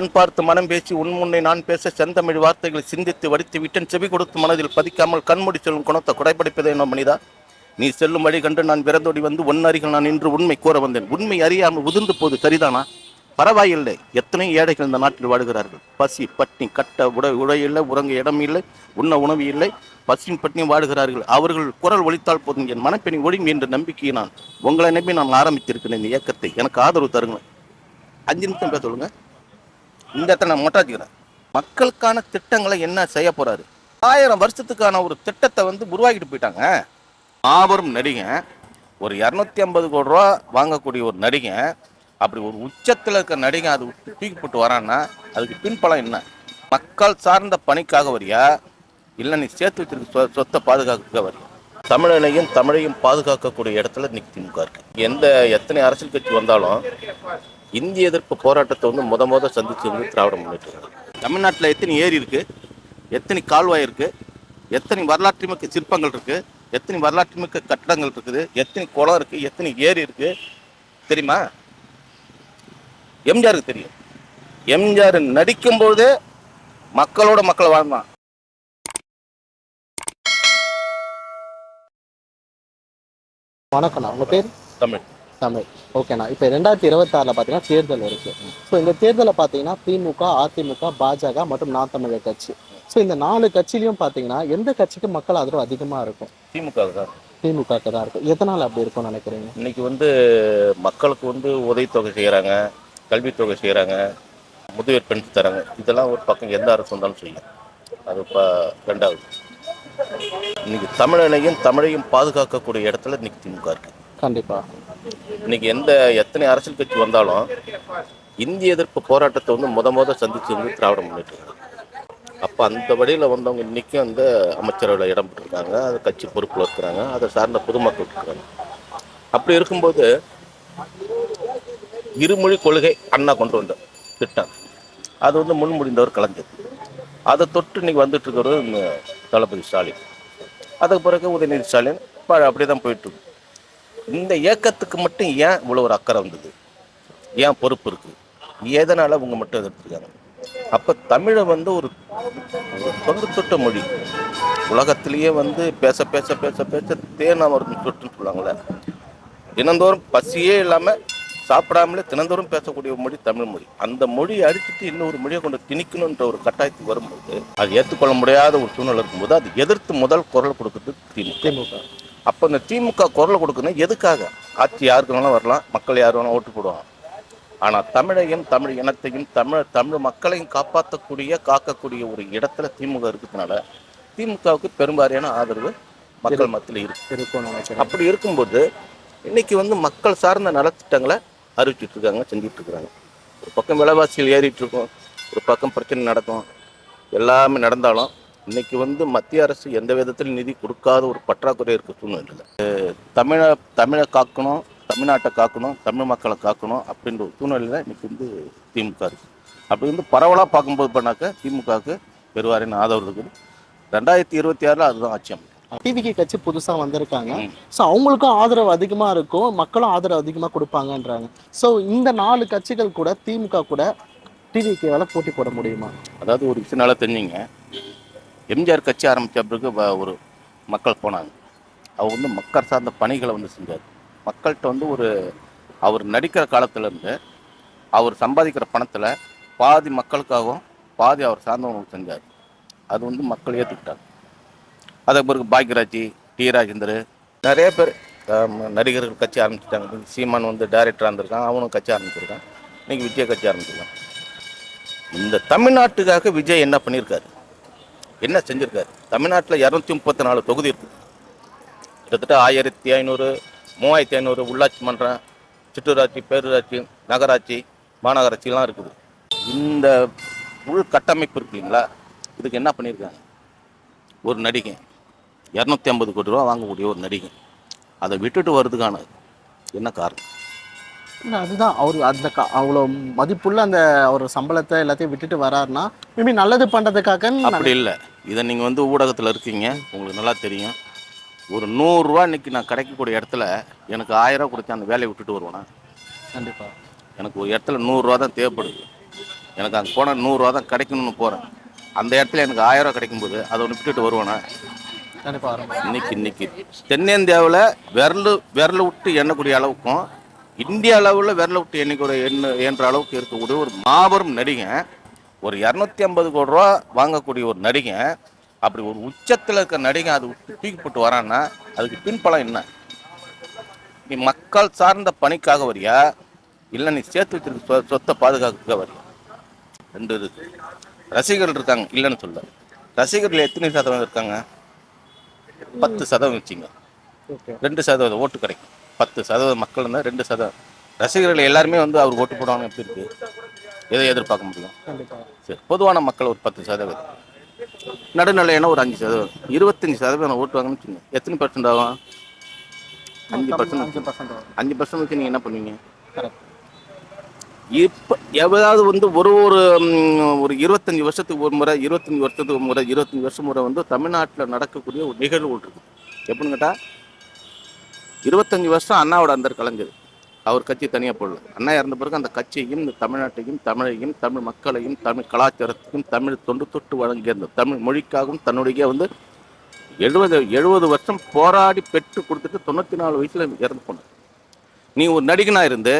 கண் பார்த்து மனம் பேசி உன்முன்னை நான் பேச செந்தமிழ் வார்த்தைகளை சிந்தித்து வடித்து விட்டன். செவி கொடுத்து மனதில் பதிக்காமல் கண்மூடி செல்லும் குணத்தை குறைபடிப்பதே என்ன மனிதா? நீ செல்லும் வழி கண்டு நான் விரந்தோடி வந்து ஒன்னருகில் நான் இன்று உண்மை கூற வந்தேன். உண்மை அறியாமல் உதிர்ந்து போது சரிதானா? பரவாயில்லை. எத்தனை ஏழைகள் இந்த நாட்டில் வாடுகிறார்கள் பசி பட்டினி கட்ட உட உடை இல்லை உறங்க இடம் இல்லை உண்ண உணவு இல்லை பசியும் பட்டினி வாடுகிறார்கள் அவர்கள் குரல் ஒழித்தால் போதும். என் மனப்பெணி ஒழியும் என்ற நம்பிக்கையை நான் உங்களை நம்பி நான் ஆரம்பித்திருக்கிறேன் இந்த இயக்கத்தை. எனக்கு ஆதரவு தருங்க அஞ்சு நிமிஷம் பேச சொல்லுங்கள் இந்த இடத்துல நான் மொட்டாச்சுக்கிறேன். மக்களுக்கான திட்டங்களை என்ன செய்ய போறாரு? ஆயிரம் வருஷத்துக்கான ஒரு திட்டத்தை வந்து உருவாக்கிட்டு போயிட்டாங்க. மாபெரும் நடிகன் ஒரு இரநூத்தி ஐம்பது கோடி ரூபா வாங்கக்கூடிய ஒரு நடிகன் அப்படி ஒரு உச்சத்தில் இருக்க நடிகன் அது தூக்கிப்பட்டு தூக்கி போட்டு வரான்னா அதுக்கு பின்பலம் என்ன? மக்கள் சார்ந்த பணிக்காக வரியா? இல்லை நீ சேர்த்து வச்சிருக்க சொ சொத்தை பாதுகாக்க வரியா? தமிழனையும் தமிழையும் பாதுகாக்கக்கூடிய இடத்துல இன்னைக்கு திமுக இருக்கு. எந்த எத்தனை அரசியல் கட்சி வந்தாலும் இந்திய எதிர்ப்பு போராட்டத்தை வந்து முத முத சந்திச்சு வந்து திராவிட முன்னேற்ற கழகம். தமிழ்நாட்டில் எத்தனை ஏரி இருக்கு? எத்தனை கால்வாய் இருக்கு? எத்தனை வரலாற்று மிக்க சிற்பங்கள் இருக்கு? எத்தனை வரலாற்று மிக்க கட்டடங்கள் இருக்குது? எத்தனை குளம் இருக்கு? எத்தனை ஏரி இருக்கு? தெரியுமா? எம்ஜிஆருக்கு தெரியும். எம்ஜிஆர் நடிக்கும் போதே மக்களோட மக்கள் வாழ்ந்தான். வணக்கம்ண்ணா உங்க பேர்? தமிழ். தமிழ். ஓகேண்ணா இப்போ ரெண்டாயிரத்தி இருபத்தாறில் பார்த்தீங்கன்னா தேர்தல் இருக்கு. ஸோ இந்த தேர்தலில் பார்த்தீங்கன்னா திமுக அதிமுக பாஜக மற்றும் நாம் தமிழர் கட்சி. ஸோ இந்த நாலு கட்சியிலையும் பார்த்தீங்கன்னா எந்த கட்சிக்கு மக்கள் ஆதரவு அதிகமாக இருக்கும்? திமுக தான். திமுகக்கு தான் இருக்கும். எதனால் அப்படி இருக்கும்னு நினைக்கிறீங்க? இன்னைக்கு வந்து மக்களுக்கு வந்து உதவித்தொகை செய்கிறாங்க கல்வித்தொகை செய்கிறாங்க முதியோர் பென்ஷன் தராங்க. இதெல்லாம் ஒரு பக்கம் எந்த அரசு வந்தாலும் செய்யும். அது இப்போ ரெண்டாவது. இன்னைக்கு தமிழனையும் தமிழையும் பாதுகாக்கக்கூடிய இடத்துல இன்னைக்கு திமுக இருக்கு. கண்டிப்பா. இன்னைக்கு எந்த எத்தனை அரசியல் கட்சி வந்தாலும் இந்திய எதிர்ப்பு போராட்டத்தை வந்து முத முத சந்திச்சு வந்து திராவிட முன்னேற்றம் அப்போ அந்த வழியில் வந்தவங்க இன்னைக்கும் அந்த அமைச்சரவையில் இடம் பெற்றிருக்காங்க அது கட்சி பொறுப்பில் இருக்கிறாங்க. அதை சார்ந்த பொதுமக்கள் இருக்கிறாங்க. அப்படி இருக்கும்போது இருமொழி கொள்கை அண்ணா கொண்டு வந்த திட்டம். அது வந்து முன்முடிந்தவர் கலைஞர். அதை தொட்டு இன்னைக்கு வந்துட்டு இருக்கிறவர் தளபதி ஸ்டாலின். அதுக்கு பிறகு உதயநிதி ஸ்டாலின் அப்படியே தான் போயிட்டு இருக்கு. இந்த இயக்கத்துக்கு மட்டும் ஏன் இவ்வளோ ஒரு அக்கறை வந்தது? ஏன் பொறுப்பு இருக்குது எதனால் அவங்க மட்டும் எதிர்த்துருக்காங்க அப்போ தமிழை வந்து ஒரு தொன்று தொட்ட மொழி. உலகத்திலேயே வந்து பேச பேச பேச பேச தேனாமரம் தொட்டுன்னு சொல்லுவாங்களே தினந்தோறும் பசியே இல்லாமல் சாப்பிடாமலே தினந்தோறும் பேசக்கூடிய மொழி தமிழ் மொழி. அந்த மொழியை அடிச்சுட்டு இன்னொரு மொழியை கொண்டு திணிக்கணுன்ற ஒரு கட்டாயத்துக்கு வரும்போது அது ஏற்றுக்கொள்ள முடியாத ஒரு சூழ்நிலை இருக்கும்போது அது எதிர்த்து முதல் குரல் கொடுக்குறது திமுக. அப்போ இந்த திமுக குரல் கொடுக்கணும். எதுக்காக? ஆட்சி யாருக்கு வேணாலும் வரலாம். மக்கள் யார் வேணாலும் ஓட்டு போடுவாங்க. ஆனால் தமிழையும் தமிழ் இனத்தையும் தமிழ் தமிழ் மக்களையும் காப்பாற்றக்கூடிய காக்கக்கூடிய ஒரு இடத்துல திமுக இருக்கிறதுனால திமுகவுக்கு பெரும்பாலான ஆதரவு மக்கள் மத்தியில் இருக்கு. அப்படி இருக்கும்போது இன்னைக்கு வந்து மக்கள் சார்ந்த நலத்திட்டங்களை அறிவிச்சிட்டு இருக்காங்க செஞ்சுட்டு இருக்காங்க. ஒரு பக்கம் விலைவாசிகள் ஏறிட்டு இருக்கும். ஒரு பக்கம் பிரச்சனை நடக்கும். எல்லாமே நடந்தாலும் இன்னைக்கு வந்து மத்திய அரசு எந்த விதத்திலும் நிதி கொடுக்காத ஒரு பற்றாக்குறை இருக்க சூழ்நிலை அஹ் தமிழை தமிழை காக்கணும் தமிழ்நாட்டை காக்கணும் தமிழ் மக்களை காக்கணும் அப்படின்ற ஒரு சூழ்நிலையில் இன்னைக்கு வந்து திமுக இருக்கு. அப்படி வந்து பரவலாக பார்க்கும்போது பண்ணாக்க திமுகவுக்கு பெருவாரின் ஆதரவு இருக்குது. ரெண்டாயிரத்தி இருபத்தி ஆறில் அதுதான் ஆட்சி அமைக்கும். டிவிக்கு கட்சி புதுசா வந்திருக்காங்க. ஸோ அவங்களுக்கும் ஆதரவு அதிகமா இருக்கும். மக்களும் ஆதரவு அதிகமா கொடுப்பாங்கன்றாங்க. ஸோ இந்த நாலு கட்சிகள் கூட திமுக கூட டிவிக்கு வேலை போட்டி போட முடியுமா? அதாவது ஒரு விஷயம் நல்லா தெரிஞ்சுங்க. எம்ஜிஆர் கட்சி ஆரம்பித்த பிறகு ஒரு மக்கள் போனாங்க. அவர் வந்து மக்கள் சார்ந்த பணிகளை வந்து செஞ்சார். மக்கள்கிட்ட வந்து ஒரு அவர் நடிக்கிற காலத்திலேருந்து அவர் சம்பாதிக்கிற பணத்தில் பாதி மக்களுக்காகவும் பாதி அவர் சார்ந்தவங்களுக்கு செஞ்சார். அது வந்து மக்கள் ஏற்றுக்கிட்டாங்க அதுக்கு பிறகு பாக்யராஜி டி ராஜேந்தர் நிறைய பேர் நடிகர்கள் கட்சி ஆரம்பிச்சிட்டாங்க. சீமான் வந்து டைரக்டராக இருந்திருக்கான் அவனும் கட்சி ஆரம்பிச்சிருக்கான். இன்றைக்கி விஜய் கட்சி ஆரம்பிச்சிருக்கான். இந்த தமிழ்நாட்டுக்காக விஜய் என்ன பண்ணியிருக்காரு? என்ன செஞ்சுருக்காரு? தமிழ்நாட்டில் இரநூத்தி முப்பத்தி நாலு தொகுதி இருக்குது கிட்டத்தட்ட ஆயிரத்தி ஐநூறு மூவாயிரத்தி ஐநூறு உள்ளாட்சி மன்றம் சிற்றூராட்சி பேரூராட்சி நகராட்சி மாநகராட்சிலாம் இருக்குது. இந்த உள்கட்டமைப்பு இருக்கு இல்லைங்களா? இதுக்கு என்ன பண்ணியிருக்காங்க? ஒரு நடிகை. இரநூத்தி ஐம்பது கோடி ரூபா வாங்கக்கூடிய ஒரு நடிகை. அதை விட்டுட்டு வர்றதுக்கான என்ன காரணம்? இல்ல, அதுதான். அவர் அந்த க- அவ்வளோ மதிப்புள்ள அந்த அவர் சம்பளத்தை எல்லாத்தையும் விட்டுட்டு வராருன்னா மேபி நல்லது பண்றதுக்காக அப்படி இல்லை. இதை நீங்கள் வந்து ஊடகத்தில் இருக்கீங்க. உங்களுக்கு நல்லா தெரியும். ஒரு நூறுரூவா இன்னைக்கு நான் கிடைக்கக்கூடிய இடத்துல எனக்கு ஆயிரம் கொடுத்து அந்த வேலையை விட்டுட்டு வருவேனா? கண்டிப்பா. எனக்கு ஒரு இடத்துல நூறுரூவா தான் தேவைப்படுது. எனக்கு அங்கே போனால் நூறுரூவா தான் கிடைக்கணும்னு போகிறேன் அந்த இடத்துல எனக்கு ஆயிரம் கிடைக்கும்போது அதை ஒன்று விட்டுட்டு வருவானா? கண்டிப்பா. வரும் இன்னைக்கு இன்னைக்கு. தென்னிந்தியாவில் விரல் விரல் விட்டு எண்ணக்கூடிய அளவுக்கும் இந்திய அளவில் விரல் விட்டு எண்ணிக்கூடிய எண்ண என்ற அளவுக்கு இருக்கக்கூடிய ஒரு மாபெரும் நடிகன் ஒரு இரநூத்தி ஐம்பது கோடி ரூபா வாங்கக்கூடிய ஒரு நடிகன் அப்படி ஒரு உச்சத்தில் இருக்க நடிகன் அது விட்டு தூக்கி போட்டு வரான்னா அதுக்கு பின்பலம் என்ன? நீ மக்கள் சார்ந்த பணிக்காக வரியா? இல்லை நீ சேர்த்து வச்சிருக்க சொ- சொத்தை பாதுகாக்க வரியா? ரெண்டு இருக்கு ரசிகர்கள் இருக்காங்க இல்லைன்னு சொல்ல ரசிகர்கள் எத்தனை சதவீதம் இருக்காங்க? பத்து சதவீதம் வச்சுங்க. ரெண்டு சதவீதம் ஓட்டு கிடைக்கும். பத்து சதவீதம் மக்கள் இருந்தால் ரெண்டு சதவீதம். ரசிகர்கள் எல்லாருமே வந்து அவர் ஓட்டு போடுவாங்க எப்படி இருக்கு? எதை எதிர்பார்க்க முடியும்? சரி பொதுவான மக்கள் ஒரு பத்து சதவீதம். நடுநிலையான ஒரு அஞ்சு சதவீதம். இருபத்தஞ்சு சதவீதம் ஓட்டு வாங்கன்னு வச்சுங்க எத்தனை பர்சன்ட் ஆகும்? அஞ்சு பர்சன்ட் அஞ்சு பர்சன்ட் வச்சு நீங்கள் என்ன பண்ணுவீங்க? இப்போ எவ்வளவு வந்து ஒரு ஒரு ஒரு இருபத்தஞ்சி வருஷத்துக்கு ஒரு முறை இருபத்தஞ்சி வருஷத்துக்கு ஒரு முறை இருபத்தஞ்சி வருஷம் முறை வந்து தமிழ்நாட்டில் நடக்கக்கூடிய ஒரு நிகழ்வு இருக்குது எப்படின்னு கேட்டால் இருபத்தஞ்சி வருஷம் அண்ணாவோட அந்தர் கலைஞர். அவர் கட்சி தனியாக போடல. அண்ணா இறந்த பிறகு அந்த கட்சியையும் இந்த தமிழ்நாட்டையும் தமிழையும் தமிழ் மக்களையும் தமிழ் கலாச்சாரத்தையும் தமிழ் தொண்டு தொட்டு வழங்கிய அந்த தமிழ் மொழிக்காகவும் தன்னுடைய வந்து எழுபது எழுபது வருஷம் போராடி பெற்று கொடுத்துட்டு தொண்ணூற்றி நாலு வயசில் இறந்து போனார். நீ ஒரு நடிகனாக இருந்து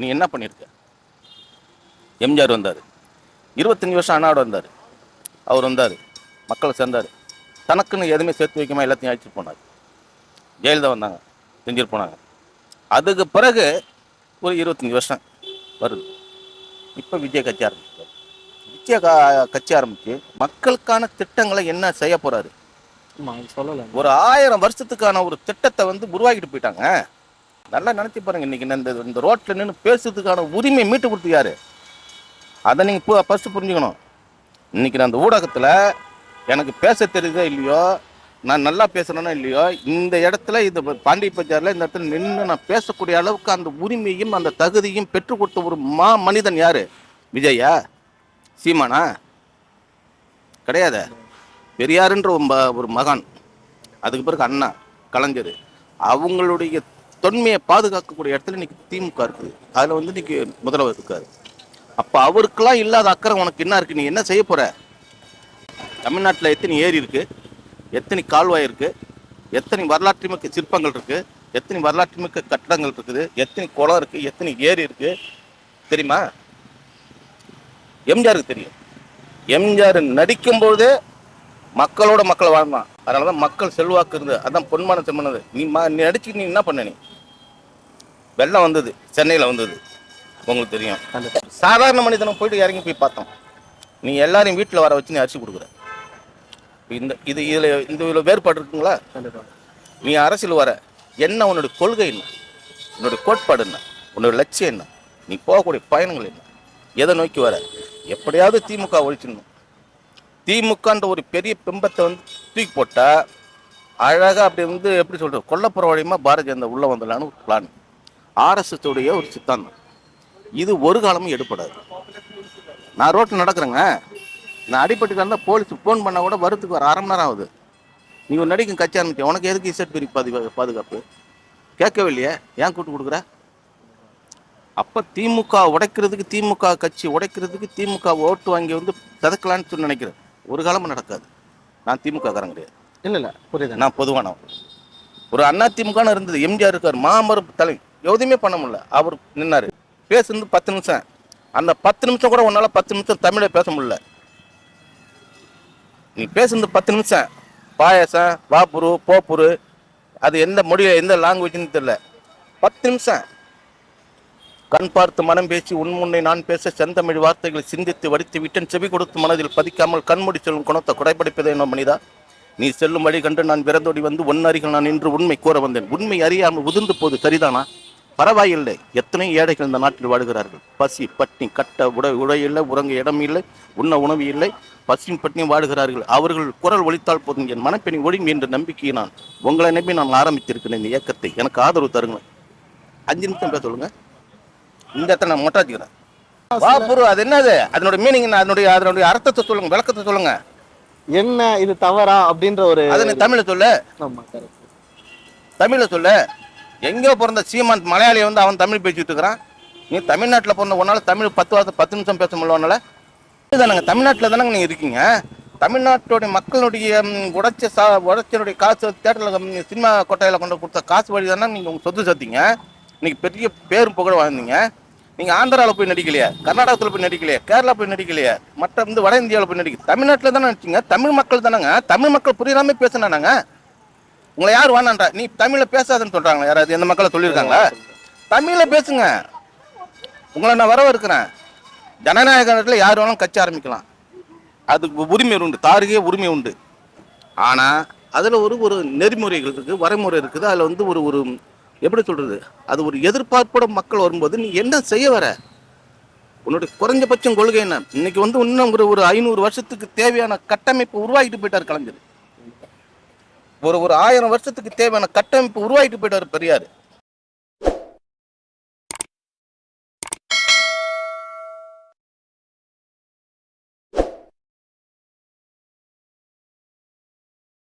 நீ என்ன பண்ணியிருக்க எம்ஜிஆர் வந்தார். இருபத்தஞ்சி வருஷம் அண்ணாவோட வந்தார். அவர் வந்தார். மக்களை சேர்ந்தார். தனக்குன்னு எதுவுமே சேர்த்து வைக்காமல் எல்லாத்தையும் அழைச்சிட்டு போனார். ஜெயலலிதா வந்தாங்க. செஞ்சுட்டு போனாங்க. அதுக்கு பிறகு ஒரு இருபத்தஞ்சி வருஷம் வருது. இப்போ விஜய் கட்சி ஆரம்பிச்சார் விஜய் கட்சி ஆரம்பித்து மக்களுக்கான திட்டங்களை என்ன செய்ய போகிறாரு சொல்லலை. ஒரு ஆயிரம் வருஷத்துக்கான ஒரு திட்டத்தை வந்து உருவாக்கிட்டு போயிட்டாங்க. நல்லா நினைச்சு பாருங்க இன்னைக்கு இந்த இந்த ரோட்ல நின்று பேசுறதுக்கான உரிமை மீட்டு கொடுத்து யாரு? அதை நீங்க இப்போ ஃபர்ஸ்ட் புரிஞ்சுக்கணும். இன்னைக்கு நான் அந்த ஊடகத்துல எனக்கு பேச தெரியுதோ இல்லையோ நான் நல்லா பேசுறேனோ இல்லையோ? இந்த இடத்துல இந்த பாண்டி பஜார்ல இந்த இடத்துல நின்று நான் பேசக்கூடிய அளவுக்கு அந்த உரிமையும் அந்த தகுதியும் பெற்றுக் கொடுத்த ஒரு மா மனிதன் யாரு? விஜயா? சீமானா? கிடையாது. பெரியாருன்ற ஒரு மகன் மகான். அதுக்கு பிறகு அண்ணா கலைஞர். அவங்களுடைய தொன்மையை பாதுகாக்கக்கூடிய இடத்துல இன்னைக்கு திமுக இருக்குது. அதில் வந்து இன்னைக்கு முதல்வர் இருக்காரு. அப்போ அவருக்கெல்லாம் இல்லாத அக்கறை உனக்கு என்ன இருக்கு? நீ என்ன செய்ய போற? தமிழ்நாட்டில் எத்தனை ஏரி இருக்கு? எத்தனை கால்வாய் இருக்கு? எத்தனை வரலாற்று மிக்க சிற்பங்கள் இருக்கு? எத்தனை வரலாற்று மிக்க கட்டடங்கள் இருக்குது? எத்தனை குளம் இருக்கு? எத்தனை ஏரி இருக்கு? தெரியுமா? எம்ஜிஆருக்கு தெரியும். எம்ஜிஆர் நடிக்கும்போதே மக்களோட மக்கள் வாழ்ந்தான். அதனால தான் மக்கள் செல்வாக்கு இருந்தது. அதான் பொன்மான செம்மனது. நீ மா நீ நடிச்சு நீ என்ன பண்ண நீ? வெள்ளம் வந்தது. சென்னையில் வந்தது. உங்களுக்கு தெரியும். சாதாரண மனிதனும் போயிட்டு இறங்கி போய் பார்த்தோம். நீ எல்லாரையும் வீட்டில் வர வச்சு நீ அரிசி கொடுக்குற. இந்த இது இதில் இந்த இதில் வேறுபாடு இருக்குங்களா? நீ அரசியல் வர என்ன உன்னோட கொள்கை என்ன? உன்னோட கோட்பாடு என்ன? உன்னோட லட்சியம் என்ன? நீ போகக்கூடிய பயணங்கள் என்ன? எதை நோக்கி வர? எப்படியாவது திமுக ஒழிச்சிடணும். திமுகன்ற ஒரு பெரிய பிம்பத்தை வந்து தூக்கி போட்டால் அழகாக அப்படி வந்து எப்படி சொல்கிறது கொல்லப்புற வழியமாக பாரதிய ஜனதா உள்ளே வந்துடலான்னு ஒரு பிளான் ஆர்எஸ்எஸ்டைய ஒரு சித்தாந்தம். இது ஒரு காலமும் எடுப்படாது நான் ரோட்டில் நடக்கிறேங்க. நான் அடிபட்டு இருந்தால் போலீஸ் ஃபோன் பண்ணால் கூட வரத்துக்கு ஒரு அரை மணி நேரம் ஆகுது. நீ ஒரு நடிக்கும் கட்சி ஆரம்பிச்ச உனக்கு எதுக்கு இசட் பிரி பாதுகா பாதுகாப்பு? கேட்கவே இல்லையே ஏன் கூட்டு கொடுக்குற? அப்போ திமுக உடைக்கிறதுக்கு திமுக கட்சி உடைக்கிறதுக்கு திமுக ஓட்டு வாங்கி வந்து ததக்கலான்னு சொல்லி நினைக்கிறேன். ஒரு காலமும் நடக்காது. நான் திமுக காரன் கிடையாது. இல்ல இல்ல. புரியுது. நான் பொதுவானவன் ஒரு அண்ணா திமுகன்னு இருந்தது. எம்ஜிஆர் இருக்கார். மாமரம் தலை. எதுவுமே பண்ண முடியல. அவர் நின்னாரு. பேசுனது பத்து நிமிஷம். அந்த பத்து நிமிஷம் கூட உன்னால பத்து நிமிஷம் தமிழை பேச முடியல. நீ பேசுனது பத்து நிமிஷம். பாயாசம் வாப்புரு போப்புரு அது எந்த மொழியில் எந்த லாங்குவேஜ்னு தெரியல. பத்து நிமிஷம். கண் பார்த்து மனம் பேசி உன்முன்னை நான் பேச செந்தமிழ் வார்த்தைகளை சிந்தித்து வடித்து விட்டன். செவி கொடுத்து மனதில் பதிக்காமல் கண்மூடி செல்லும் குணத்தை குறைபடிப்பதே என்ன மனிதா? நீ செல்லும் வழி கண்டு நான் விரந்தோடி வந்து ஒன்னருகில் நான் நின்று உண்மை கூற வந்தேன். உண்மை அறியாமல் உதிர்ந்து போது சரிதானா? பரவாயில்லை. எத்தனை ஏழைகள் இந்த நாட்டில் வாழுகிறார்கள்? பசி பட்டினி கட்ட உட உடை இல்லை உறங்க இடம் இல்லை உண்ண உணவு இல்லை பசியும் பட்டினியும் வாழுகிறார்கள். அவர்கள் குரல் ஒலித்தால் போதும். என் மனப்பெணி ஒளியும் என்ற நம்பிக்கையை நான் உங்களை நம்பி நான் ஆரம்பித்திருக்கிறேன் இந்த இயக்கத்தை. எனக்கு ஆதரவு தருங்க அஞ்சு நிமிஷம் பேச சொல்லுங்க. இந்த இடத்துல நான் மொட்டாச்சுக்கிறேன். வா புரு அது என்னது? அதனோட மீனிங் அதனுடைய அதனுடைய அர்த்தத்தை சொல்லுங்க விளக்கத்தை சொல்லுங்க. என்ன இது தவறா? அப்படின்ற ஒரு அதை நீ தமிழ்ல சொல்லு. தமிழ்ல சொல்லு. எங்கேயோ பிறந்த சீமான் மலையாளி வந்து அவன் தமிழ் பேசிட்டு இருக்கிறான். நீ தமிழ்நாட்டில் பிறந்த ஒன்றால் தமிழ் பத்து வார்த்தை பத்து நிமிஷம் பேச முடியல தானங்க இதுதானங்க தமிழ்நாட்டில் தானங்க நீங்கள் இருக்கீங்க? தமிழ்நாட்டுடைய மக்களுடைய உடச்ச உடைச்ச சா உடைச்சனுடைய காசு தேட்டரில் சினிமா கொட்டையில் கொண்டு கொடுத்த காசு வழி தானே நீங்கள் உங்கள் சொத்து சேர்த்தீங்க. இன்றைக்கி பெரிய பேரும் புகழ் வாழ்ந்தீங்க. நீங்கள் ஆந்திராவில் போய் நடிக்கலையே கர்நாடகத்தில் போய் நடிக்கலையே கேரளா போய் நடிக்கலையே மற்ற வந்து வட இந்தியாவில் போய் நடிக்க தமிழ்நாட்டில் தானே நடிச்சிங்க? தமிழ் மக்கள் தானேங்க தமிழ் மக்கள் புரியாமல் பேசினானாங்க. உங்களை யார் வேணான்றா? நீ தமிழில் பேசாதுன்னு சொல்கிறாங்க யாராவது எந்த மக்களை சொல்லியிருக்காங்களா? தமிழில் பேசுங்க. உங்களை நான் வரவேற்கிறேன். ஜனநாயகத்தில் யார் வேணாலும் கட்சி ஆரம்பிக்கலாம். அதுக்கு உரிமை உண்டு தாருகே உரிமை உண்டு. ஆனால் அதில் ஒரு ஒரு நெறிமுறைகள் இருக்குது வரைமுறை இருக்குது. அதில் வந்து ஒரு ஒரு எப்படி சொல்கிறது அது ஒரு எதிர்பார்ப்போட மக்கள் வரும்போது நீ என்ன செய்ய வர? உன்னுடைய குறைஞ்சபட்சம் கொள்கை என்ன? இன்னைக்கு வந்து இன்னும் ஒரு ஒரு ஐநூறு வருஷத்துக்கு தேவையான கட்டமைப்பு உருவாக்கிட்டு போயிட்டார் கலைஞர். ஒரு ஒரு ஆயிரம் வருஷத்துக்கு தேவையான கட்டமைப்பு உருவாக்கிட்டு போயிட்டார் பெரியார்.